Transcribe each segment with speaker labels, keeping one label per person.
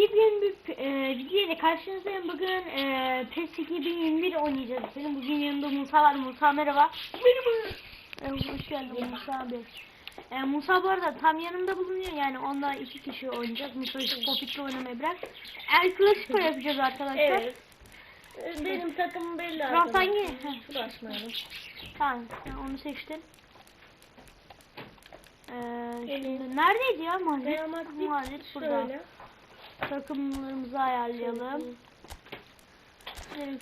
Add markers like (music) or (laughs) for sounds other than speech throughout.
Speaker 1: yepyeni bir e, video ile karşınızdayım. Bugün e, PES 2021 oynayacağız. Senin bugün yanında Musa var. Musa merhaba. Merhaba. E, hoş geldin Musa abi. E, Musa bu arada tam yanımda bulunuyor yani onunla iki kişi oynayacağız. Musa Popit'le oynamayı bırak. El Clasico yapacağız arkadaşlar.
Speaker 2: Evet. Ee, Benim takımım belli
Speaker 1: Rahat
Speaker 2: arkadaşlar.
Speaker 1: hangi? Heh.
Speaker 2: Şurada açmayalım.
Speaker 1: Tamam sen onu seçtin. Ee, şimdi neredeydi ya
Speaker 2: Madrid
Speaker 1: Mahlet burada.
Speaker 2: şöyle.
Speaker 1: Takımlarımızı ayarlayalım.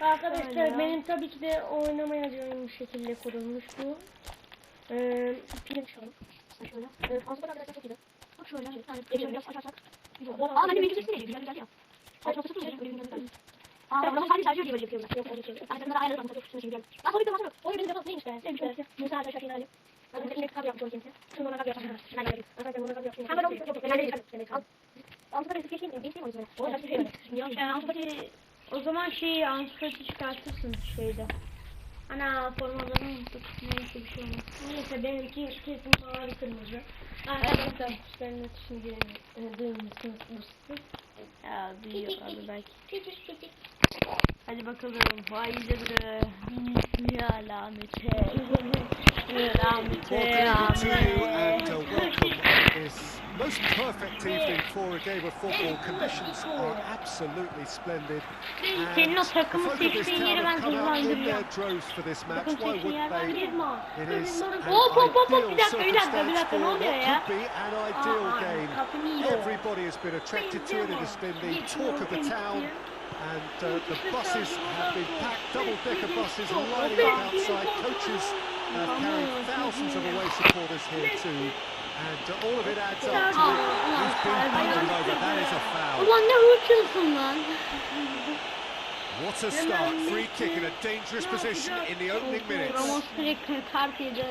Speaker 2: Arkadaşlar
Speaker 1: Şöyle.
Speaker 2: benim tabii ki de oynamayacağım bir şekilde kurulmuş bu. Ee, şu an.
Speaker 1: Şöyle.
Speaker 2: Fazla arkadaşlar çok iyi.
Speaker 1: Bak şöyle. Bir tane
Speaker 2: Geçelim.
Speaker 1: biraz açarsak. Güzel. Aa ben de mevcut değil. Güzel güzel ya. Ay çok sıkıntı değil. Böyle güzel güzel. Aa ben sadece sadece böyle yapıyorum.
Speaker 2: Yok, öyle şey.
Speaker 1: Çok değil. Aa de
Speaker 2: Oyun benim neymiş be? Neymiş be? Musa arkadaşlar. Ben de yapmış. Şunu ona yapmış. Şuna yapmış. Altı parası geçeyim mi? Geçeyim mi o zaman? O da şey yok.
Speaker 1: Ee, Anfati o zaman şeyi Anfati çıkartırsın şeyde. Ana formalarını unuttuk. Neyse bir şey olmaz.
Speaker 2: Neyse benimki kesin mavi kırmızı. Arkadaşlar kuşların ötüşünü e, duymuşsunuz bu siz.
Speaker 1: Ya duyuyor abi belki.
Speaker 2: Küçük küçük.
Speaker 1: Hadi bakalım. Canına. Ya lanete. Lanete.
Speaker 3: Welcome to you and
Speaker 1: Amin.
Speaker 3: welcome this most perfect evening for a game of football. Conditions are absolutely splendid. And the folk of this town have come out in their droves for this match. Why
Speaker 1: seçtiğin yer
Speaker 3: wouldn't
Speaker 1: ben
Speaker 3: they? It is an
Speaker 1: hop,
Speaker 3: ideal
Speaker 1: bir dakika, bir dakika, bir
Speaker 3: circumstance for
Speaker 1: oluyor
Speaker 3: what
Speaker 1: ya?
Speaker 3: could be an ideal
Speaker 1: Aa,
Speaker 3: game. Everybody has been attracted to it. It has been the talk of the town. And uh, the buses have been packed, double-decker buses lining up outside. Coaches have carried thousands of away supporters here too. And all of it adds up to He's been bundled over. That is a foul.
Speaker 1: Ulan ne hırçınsın lan.
Speaker 3: What a start. Free kick in a dangerous position in the opening minutes.
Speaker 1: Ramos kart yedi.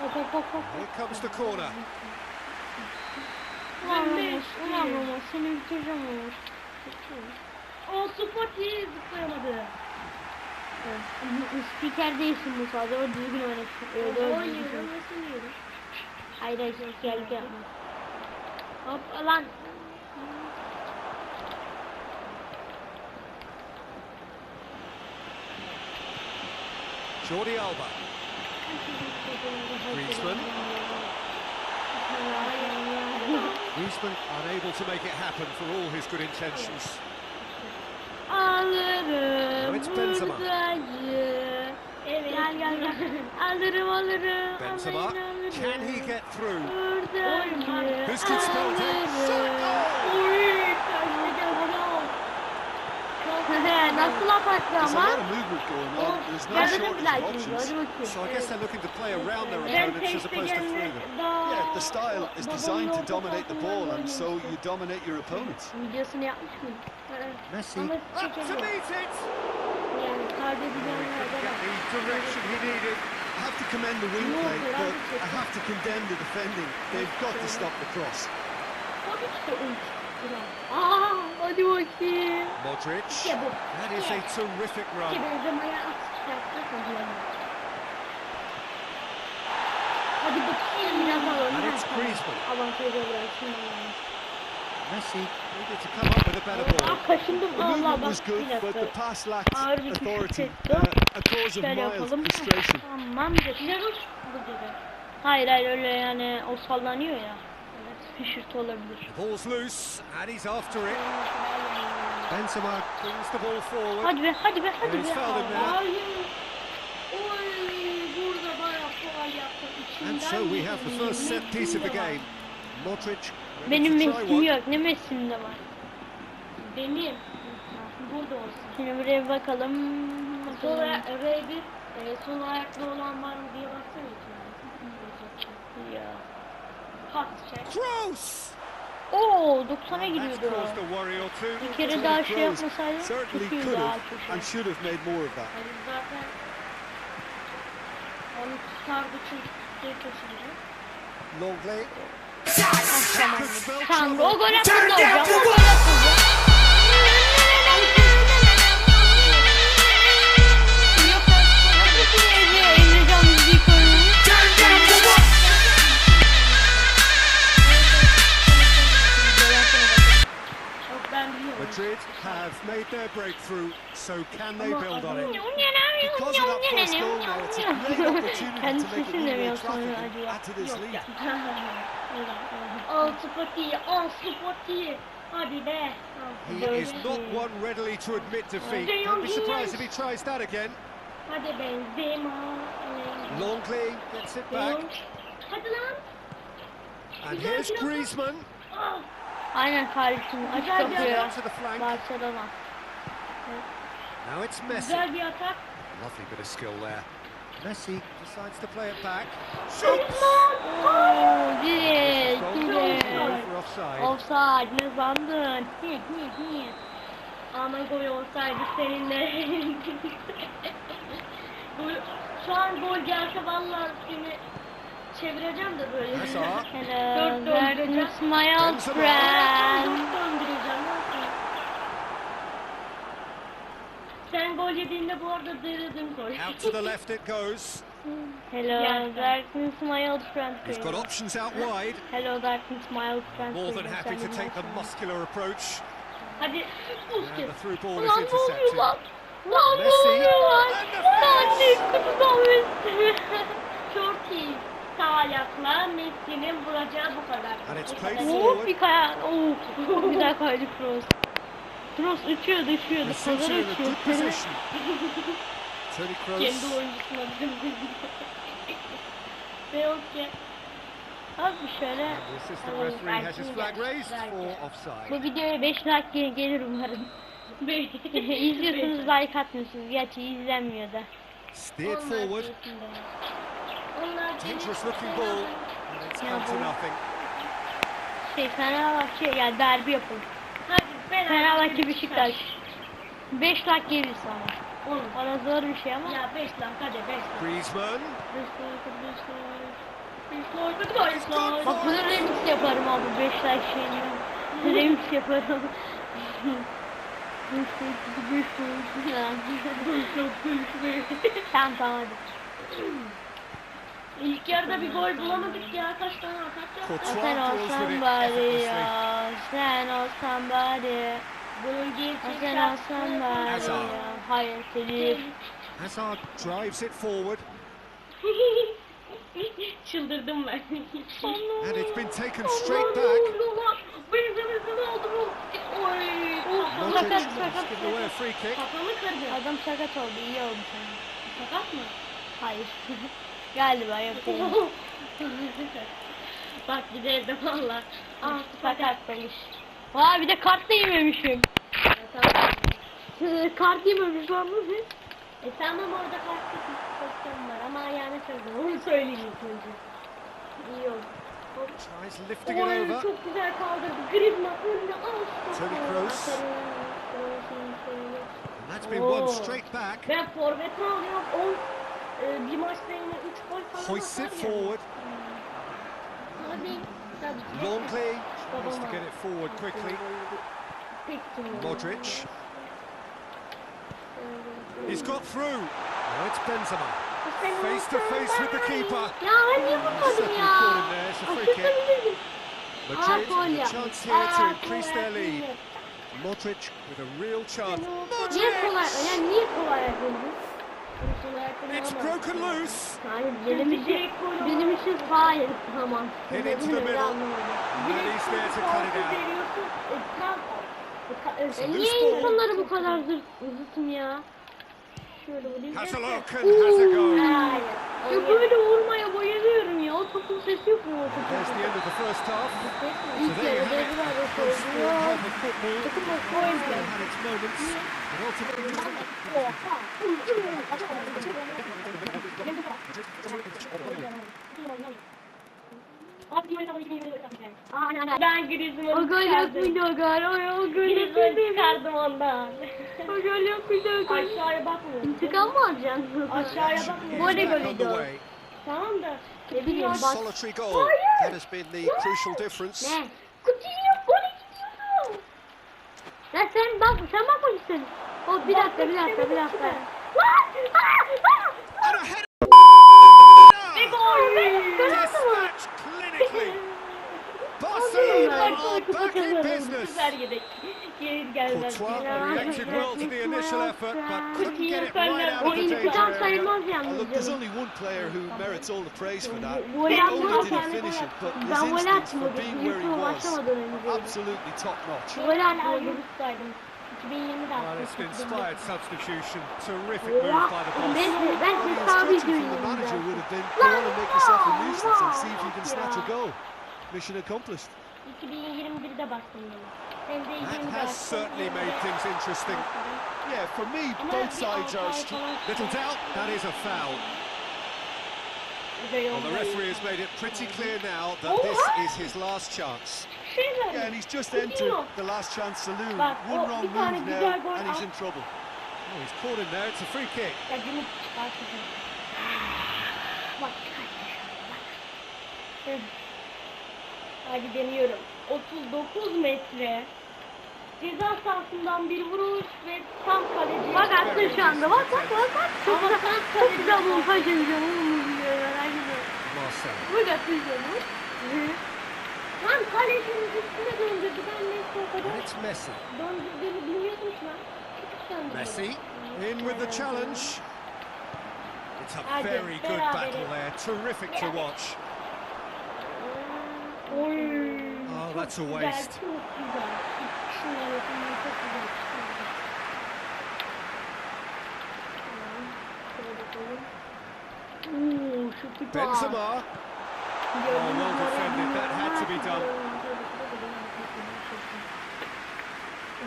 Speaker 3: Here comes the corner.
Speaker 1: Ulan Ramos, ulan Ramos. Seni bitireceğim Ramos.
Speaker 2: O Spotty zıplayamadı.
Speaker 1: Spiker değilsin bu sadece. O düzgün oynasın. Öyle doğru düzgün.
Speaker 2: Oynuyorum nasıl yiyorum?
Speaker 1: Hayır hayır geldi yapma. Hop lan.
Speaker 3: Jordi Alba. Griezmann. Griezmann unable to make it happen for all his good intentions.
Speaker 1: Alırım
Speaker 3: it's Benzema.
Speaker 2: Evet.
Speaker 1: Gel gel gel. Alırım alırım.
Speaker 3: Benzema.
Speaker 1: aman alırım.
Speaker 3: Can he get through? This could spell. Shot goal!
Speaker 1: Nasıl apattı
Speaker 4: There's a lot of movement going on. There's no
Speaker 1: Geldi
Speaker 4: shortage
Speaker 1: güzel
Speaker 4: of options.
Speaker 3: So I guess they're looking to play around their opponents as opposed to through them.
Speaker 4: Yeah, the style is designed to dominate the ball, and so you dominate your opponents.
Speaker 1: Videosunu yapmış?
Speaker 4: Messi.
Speaker 3: Up to
Speaker 2: çekemiyor.
Speaker 3: meet it!
Speaker 2: Yani kaydedilenlerde
Speaker 3: Get
Speaker 2: var.
Speaker 3: the direction he needed.
Speaker 4: I have to commend the wing play,
Speaker 2: but I
Speaker 4: I have to condemn the defending. They've got to stop the cross.
Speaker 1: Aa, hadi bakayım.
Speaker 3: Modric.
Speaker 2: İşte bu.
Speaker 3: That is a terrific
Speaker 2: İşte
Speaker 3: run.
Speaker 2: Benzema'ya atış yaptı. Hadi bakayım.
Speaker 1: Biraz alalım.
Speaker 3: And it's Griezmann.
Speaker 1: Bıraksın.
Speaker 4: Messi.
Speaker 3: Needed to come up with a better ball.
Speaker 4: The
Speaker 1: Allah
Speaker 4: movement was good, but the pass lacked authority, uh, a cause of mild frustration.
Speaker 1: Tamamdır. Hayır hayır öyle yani o sallanıyor ya. Hışırtı olabilir.
Speaker 3: Ball's loose and he's after it. Benzema brings the ball forward.
Speaker 1: Hadi be hadi be hadi be.
Speaker 2: Hayır. Oy burada bayağı yaptım.
Speaker 3: And
Speaker 2: İçinden
Speaker 3: so we have the first set piece of the game. Modric
Speaker 1: Benim Messi'm yok. Ne Messi'm de var.
Speaker 2: Benim. Burada olsun.
Speaker 1: Şimdi buraya bakalım.
Speaker 2: Sol ayak R1 e, sol ayaklı olan var mı diye baksana.
Speaker 1: Ya.
Speaker 2: Çek.
Speaker 3: Kroos!
Speaker 1: Oo 90'a
Speaker 3: That's
Speaker 1: gidiyordu.
Speaker 3: caused a worry or two.
Speaker 1: Bir kere daha şey yapmasaydı
Speaker 4: certainly
Speaker 1: çok iyi
Speaker 4: could
Speaker 1: daha
Speaker 4: have
Speaker 1: çok
Speaker 4: and should have made more of that.
Speaker 2: Hani zaten onu tutardı çünkü şey kaçıracak.
Speaker 3: Longley.
Speaker 1: Tamam. Tanrı o gol hocam.
Speaker 3: Have made their breakthrough, so can they build on it?
Speaker 4: Because of that first goal now, it's a great (laughs) opportunity to make it
Speaker 1: sesini
Speaker 4: even
Speaker 1: mi
Speaker 4: more
Speaker 1: yoksa
Speaker 4: attractive add to this lead.
Speaker 1: Al Spoti, al Spoti.
Speaker 3: He is (laughs) not one readily to admit defeat. Don't be surprised if he tries that again. Longley gets it back. And here's Griezmann.
Speaker 1: Aynen kardeşim aç
Speaker 3: flank.
Speaker 1: Barcelona.
Speaker 3: Now it's Messi.
Speaker 1: Güzel bir atak.
Speaker 3: Lovely bit of skill there. Messi decides to play it back.
Speaker 1: Oo, direkt,
Speaker 3: Goal
Speaker 1: direkt.
Speaker 3: for offside.
Speaker 1: Offside ne sandın? Hi hi hi. Ama gol olsaydı seninle. (laughs) gol, şu an gol gelse vallahi seni çevireceğim de böyle. Hello,
Speaker 2: döndüreceğim.
Speaker 1: that's my old friend.
Speaker 2: Dört döndüreceğim.
Speaker 1: Sen gol yediğinde bu arada dırıdın gol.
Speaker 3: Out to the left it goes.
Speaker 1: Hello,
Speaker 2: Yes.
Speaker 1: darkness, my old friend.
Speaker 3: He's got options out wide.
Speaker 1: Hello, darkness, my old friend.
Speaker 3: More than happy to take the muscular approach.
Speaker 1: Hadi.
Speaker 3: And the through ball is
Speaker 1: Lan ne oluyor
Speaker 3: intercepted.
Speaker 1: lan? Lan ne oluyor lan? Lan ne kutudan (laughs) Messi. Çok iyi. Sağ ayakla Messi'nin vuracağı bu kadar. Oh, bir kaya. Oh, çok güzel kaydı Kroos. Kroos uçuyordu, uçuyordu. Kadar uçuyor. (laughs) Kendi oyuncusuna bizim (laughs) Ve yok ki. Abi şöyle. Bu videoya 5 like gel- gelir umarım. (laughs) İzliyorsunuz like atmıyorsunuz. Gerçi izlenmiyor da.
Speaker 3: Steered forward. Dangerous looking ball. And it's
Speaker 1: Yeah,
Speaker 3: come to
Speaker 1: ball.
Speaker 3: nothing.
Speaker 1: Şey Fenerbahçe yani derbi yapalım.
Speaker 2: Hadi
Speaker 1: Fenerbahçe Beşiktaş. 5 like gelir sana.
Speaker 2: Olur.
Speaker 1: Bana zor bir şey ama.
Speaker 2: Ya 5 lan hadi 5 lan.
Speaker 3: Griezmann.
Speaker 1: Bak bunu remix yaparım abi 5 like şeyini. remix yaparım. tamam tamam hadi. (laughs)
Speaker 2: İlk yarıda bir gol bulamadık ya. Kaç tane atak
Speaker 3: Courtois
Speaker 1: Sen olsan bari ya. Sen olsan bari.
Speaker 2: Gol gelecek.
Speaker 1: Sen olsan bari ya. Hayır Selif.
Speaker 3: Hazard drives it forward. (laughs)
Speaker 2: Çıldırdım ben. (laughs)
Speaker 3: And it's been taken straight back.
Speaker 2: Benim benim oldu bu. Oy.
Speaker 1: Sakat, sakat.
Speaker 2: Kafamı kırdı.
Speaker 1: Adam sakat oldu iyi oldu.
Speaker 2: Sakat mı?
Speaker 1: Hayır. (laughs) Galiba değil. (laughs)
Speaker 2: Bak giderdim valla.
Speaker 1: Ah sakat olmuş. Aa bir de kart da yememişim. kart yememiş lan nasıl?
Speaker 2: E tamam orada bir pozisyon var ama ayağına kırdım. Onu söyleyeyim ilk önce. İyi oldu.
Speaker 3: Tries lifting it
Speaker 2: Oy
Speaker 3: over.
Speaker 2: çok güzel kaldırdı. Griezmann önüne al.
Speaker 3: Toni Kroos. That's been
Speaker 2: Oh.
Speaker 3: straight back.
Speaker 2: Ben forvet alıyorum. 10 e, bir maçta yine 3 gol falan
Speaker 3: Hoists it
Speaker 2: atar
Speaker 3: forward.
Speaker 2: Hadi. Tabii.
Speaker 3: Longley tries to get it forward quickly. Modric. He's got through. Now it's Benzema. Face to face with the keeper.
Speaker 1: Ya ben niye vurmadım ya?
Speaker 3: caught him there. It's a free kick.
Speaker 2: Atabilirdim.
Speaker 3: Madrid
Speaker 1: gol
Speaker 3: with a
Speaker 1: yapmış.
Speaker 3: chance here to
Speaker 1: Aa,
Speaker 3: increase their lead. Modric with a real chance.
Speaker 1: Niye kolay? Yani niye kolay yapıyorsun?
Speaker 3: It's broken loose.
Speaker 1: Hayır benim için benim için hayır tamam.
Speaker 3: Hit into the middle.
Speaker 1: anlamadım.
Speaker 3: And he's there to cut it out.
Speaker 1: Ya
Speaker 3: loose
Speaker 1: niye insanları bu kadar zırt zıtım ya? Şöyle vurayım.
Speaker 2: Hayır.
Speaker 1: Ya böyle vurmaya bayılıyorum ya. O topun sesi yok mu o topun
Speaker 3: There's the
Speaker 1: sesi?
Speaker 3: end of the first half.
Speaker 1: İlk yarıda
Speaker 3: have it.
Speaker 1: bir arada
Speaker 3: Good sport
Speaker 1: söylüyor.
Speaker 3: type of football.
Speaker 1: Takım o
Speaker 3: moments. But ultimately,
Speaker 2: Ben Griezmann'ı
Speaker 1: O gol yok
Speaker 2: çıkardım.
Speaker 1: muydu o gol? O, o gol yok
Speaker 2: Griezmann'ı
Speaker 1: muydu?
Speaker 2: çıkardım ondan.
Speaker 1: O gol yok muydu o gol?
Speaker 2: Aşağıya bakmıyorum.
Speaker 1: İntikam mı alacaksın?
Speaker 2: Aşağıya bakmıyorum.
Speaker 3: Back
Speaker 1: golüydü o.
Speaker 3: underway.
Speaker 2: Tamam da.
Speaker 1: Ne bileyim bak.
Speaker 3: Solitary goal. That has been the crucial difference.
Speaker 1: Ne?
Speaker 2: Coutinho gole gidiyordu.
Speaker 1: Ya sen bak, sen bakmak istedin. O bir dakika, bir dakika, bir dakika.
Speaker 3: And a header. Back in
Speaker 1: kazanalım.
Speaker 3: business.
Speaker 1: Süper yedek. Geri.
Speaker 3: Courtois reacted well to the initial effort, but couldn't get it right out of the danger
Speaker 1: kutan
Speaker 3: area.
Speaker 1: sayılmaz yalnız.
Speaker 4: look, there's only one player who merits all the praise for that.
Speaker 1: Gol
Speaker 4: Not only
Speaker 1: atmadı.
Speaker 4: did he finish it, but his
Speaker 1: Ben
Speaker 4: instincts for being where he was, absolutely top notch.
Speaker 1: Gol atmadım. saydım. 2020'de
Speaker 3: Well, it's an inspired substitution. Terrific move by the boss.
Speaker 1: Ben, ben
Speaker 4: The from the manager would have been go on and make yourself a nuisance and see if you can snatch a goal. Mission accomplished.
Speaker 1: 2021'de bastım bunu. Hem
Speaker 3: That has certainly made things interesting.
Speaker 4: Yeah, for me, both sides are.
Speaker 1: altı ay
Speaker 4: str-
Speaker 1: falan
Speaker 3: Little doubt, that is a foul. Well, the referee has made it pretty clear now that this is his last chance.
Speaker 4: Yeah, and he's just entered the last chance saloon. One wrong move now, and he's in trouble.
Speaker 3: Oh, he's caught in there. It's a free kick.
Speaker 1: Hadi deniyorum. 39 metre. Ceza sahasından bir vuruş ve tam kaleci. Bak attın şu anda. Bak bak bak bak. Çok güzel. Çok güzel bu kaçıracağım. Merak etme.
Speaker 3: Marcel.
Speaker 1: Bak attın şu anda. Lan kalecinin üstüne döndürdü. Ben neyse o kadar
Speaker 3: it's Messi.
Speaker 1: döndürdüğünü bilmiyordum ki. Döndürdü.
Speaker 3: Messi in with the challenge. It's a very good battle there. Terrific to watch. Oh, that's a waste. Benzema.
Speaker 1: Oh,
Speaker 3: well defended. That had to be done.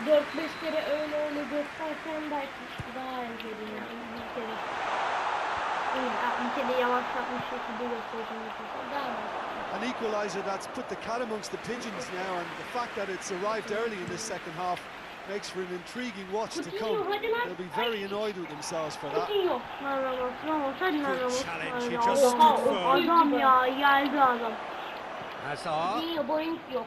Speaker 1: 4-5 kere öyle öyle 4-5 belki daha iyi geliyor.
Speaker 4: An equaliser that's put the cat amongst the pigeons now, and the fact that it's arrived early in this second half makes for an intriguing watch to come. They'll be very annoyed with themselves for that.
Speaker 1: Coutinho. Lan Ramos, Ramos, hadi lan
Speaker 3: Good challenge, he just
Speaker 1: Oha,
Speaker 3: stood firm.
Speaker 1: Adam ya, geldi adam.
Speaker 3: Hazard.
Speaker 1: Coutinho boyun yok.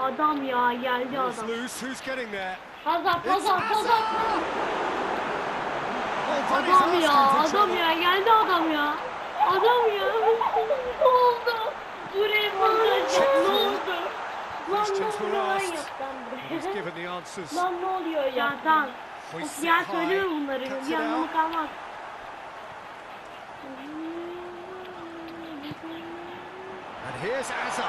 Speaker 1: Adam ya, geldi
Speaker 3: It's
Speaker 1: adam.
Speaker 3: loose. Who's getting there?
Speaker 1: Hazard,
Speaker 3: It's
Speaker 1: Hazard,
Speaker 3: Hazard.
Speaker 1: Adam ya, adam ya, geldi adam ya. Adam ya. Ne oldu? Buraya montaj ne oldu? Lan ne oluyor lan
Speaker 3: asked.
Speaker 1: yap lan ne oluyor ya? Tamam.
Speaker 3: İt
Speaker 1: Ya
Speaker 3: high.
Speaker 1: söylüyorum bunları. Bir anlamı kalmaz.
Speaker 3: And here's Hazard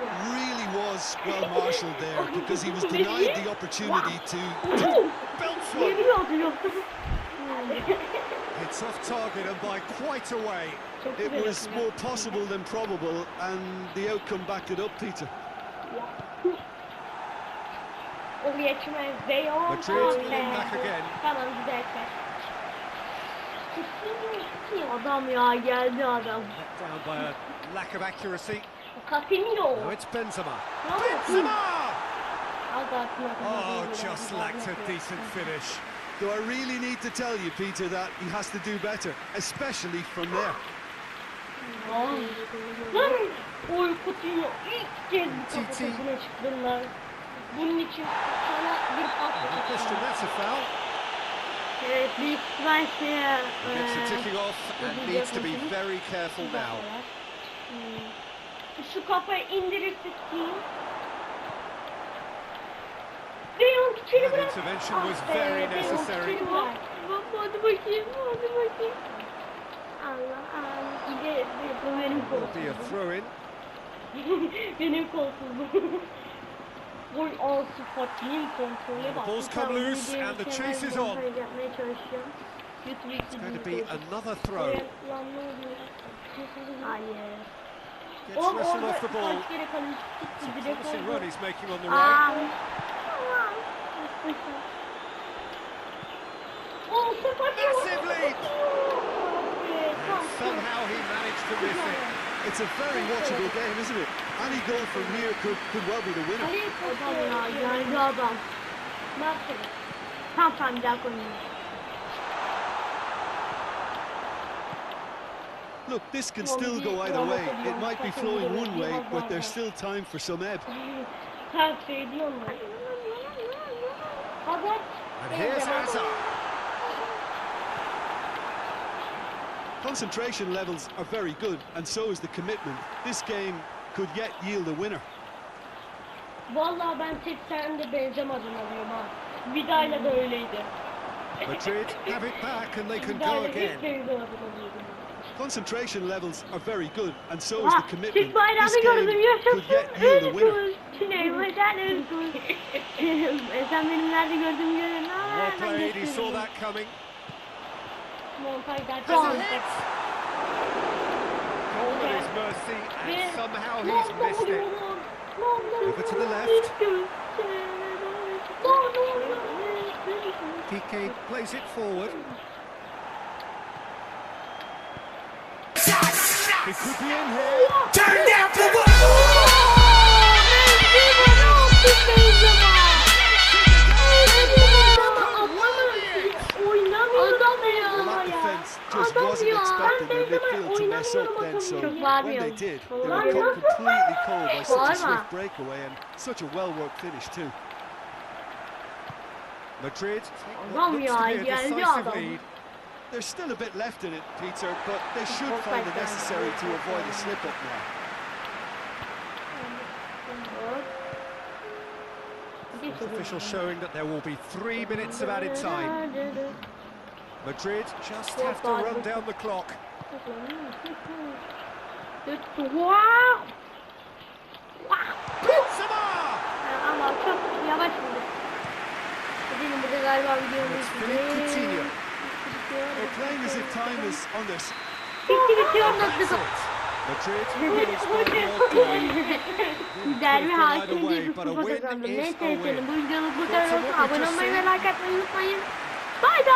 Speaker 1: ya.
Speaker 4: really was well marshalled there because he was denied the opportunity to
Speaker 3: Belts one. It's off target and by quite a way.
Speaker 4: It was more possible than probable, and the outcome backed it up, Peter.
Speaker 1: O geçmez. Beyon.
Speaker 3: Madrid win back again.
Speaker 1: Tamam güzel kaç. Adam ya geldi adam.
Speaker 3: Knocked down by a lack of accuracy.
Speaker 1: Casemiro.
Speaker 3: Now it's Benzema. Benzema!
Speaker 1: Az aklına
Speaker 3: Oh, just lacked a decent finish.
Speaker 4: Do I really need to tell you, Peter, that he has to do better, especially from there?
Speaker 1: Lan! Oy Coutinho ilk kez bu
Speaker 3: TT.
Speaker 1: kafasına çıktın lan. Bunun için sana bir pas
Speaker 3: Question, that's a foul.
Speaker 1: Evet büyük ihtimal şey
Speaker 3: Gets the ticking off
Speaker 1: His
Speaker 3: intervention was very necessary.
Speaker 1: Hadi bakayım, hadi bakayım. Allah Allah, gide bu benim
Speaker 3: koltuğum.
Speaker 1: benim koltuğum.
Speaker 3: Ball's come loose and the chase is on. It's going to be another throw. Gets
Speaker 1: oh,
Speaker 3: wrestled off the ball.
Speaker 1: Some
Speaker 3: promising run he's making on the right.
Speaker 1: Um,
Speaker 3: Massive lead. Somehow he managed to miss it.
Speaker 4: It's a very watchable game, isn't it? Any goal from here could, could well be the winner. Look, this can still go either way. It might be flowing one way, but there's still time for some ebb.
Speaker 1: Her şey diyorlar. Hazard.
Speaker 3: And here's Hazard.
Speaker 4: Concentration levels are very good, and so is the commitment. This game could yet yield a winner.
Speaker 1: Vallahi ben tek sende Benzema'dan alıyorum ha. Vida'yla da öyleydi.
Speaker 3: Madrid have it back and they can go again.
Speaker 1: tek Benzema'dan alıyordum.
Speaker 4: Concentration levels are very good, and so is the commitment. This game could yet yield a winner.
Speaker 3: He (laughs) saw that coming. Mercy and somehow he's missed it. Over to the left. Piquet plays it forward. It could be in here.
Speaker 5: Turn down for what?
Speaker 4: Just wasn't expecting their midfield to mess up then, so when they did, they were completely cold by such a swift breakaway and such a well-worked finish too.
Speaker 3: Madrid to be a decisive lead.
Speaker 4: There's still a bit left in it, Peter, but they should find it necessary to avoid a slip-up now.
Speaker 3: Official showing that there will be three minutes of added time. Madrid just have to run down the clock.
Speaker 1: Wow.
Speaker 3: Benzema!
Speaker 1: Ama çok yavaş oldu. Benim burada galiba videomu
Speaker 3: It's Philippe Coutinho.
Speaker 4: They're playing as if time is on this.
Speaker 1: Bitti bitiyor dakika. (laughs) Derbi hakim
Speaker 3: way,
Speaker 1: bir kupa kazandım. Neyse efendim bu videoluk bu kadar olsun. Abone olmayı ve like atmayı unutmayın. Bay bay.